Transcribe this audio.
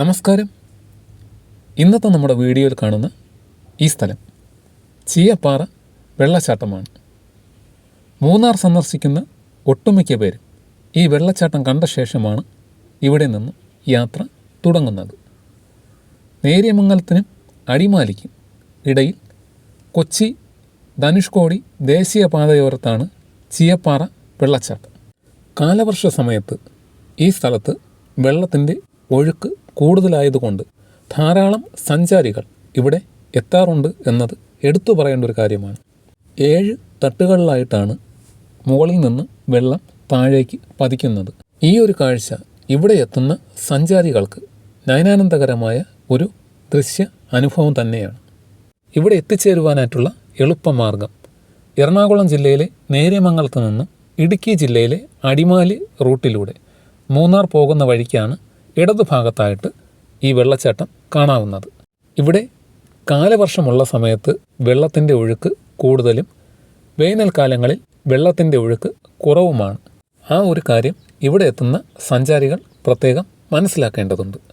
നമസ്കാരം. ഇന്നത്തെ നമ്മുടെ വീഡിയോയിൽ കാണുന്ന ഈ സ്ഥലം ചീയപ്പാറ വെള്ളച്ചാട്ടമാണ്. മൂന്നാർ സന്ദർശിക്കുന്ന ഒട്ടുമിക്ക പേരും ഈ വെള്ളച്ചാട്ടം കണ്ട ശേഷമാണ് ഇവിടെ നിന്ന് യാത്ര തുടങ്ങുന്നത്. നേര്യമംഗലത്തിനും അടിമാലിക്കും ഇടയിൽ കൊച്ചി ധനുഷ്കോടി ദേശീയപാതയോരത്താണ് ചീയപ്പാറ വെള്ളച്ചാട്ടം. കാലവർഷ സമയത്ത് ഈ സ്ഥലത്ത് വെള്ളത്തിന്റെ ഒഴുക്ക് കൂടുതലായതുകൊണ്ട് ധാരാളം സഞ്ചാരികൾ ഇവിടെ എത്താറുണ്ട് എന്നത് എടുത്തു പറയേണ്ട ഒരു കാര്യമാണ്. ഏഴ് തട്ടുകളിലായിട്ടാണ് മുകളിൽ നിന്ന് വെള്ളം താഴേക്ക് പതിക്കുന്നത്. ഈ ഒരു കാഴ്ച ഇവിടെ എത്തുന്ന സഞ്ചാരികൾക്ക് നയനാനന്ദകരമായ ഒരു ദൃശ്യ അനുഭവം തന്നെയാണ്. ഇവിടെ എത്തിച്ചേരുവാനായിട്ടുള്ള എളുപ്പമാർഗം എറണാകുളം ജില്ലയിലെ നേര്യമംഗലത്ത് നിന്നും ഇടുക്കി ജില്ലയിലെ അടിമാലി റൂട്ടിലൂടെ മൂന്നാർ പോകുന്ന വഴിക്കാണ് ഇടതുഭാഗത്തായിട്ട് ഈ വെള്ളച്ചാട്ടം കാണാവുന്നത്. ഇവിടെ കാലവർഷമുള്ള സമയത്ത് വെള്ളത്തിന്റെ ഒഴുക്ക് കൂടുതലും വേനൽക്കാലങ്ങളിൽ വെള്ളത്തിന്റെ ഒഴുക്ക് കുറവുമാണ്. ആ ഒരു കാര്യം ഇവിടെ എത്തുന്ന സഞ്ചാരികൾ പ്രത്യേകം മനസ്സിലാക്കേണ്ടതുണ്ട്.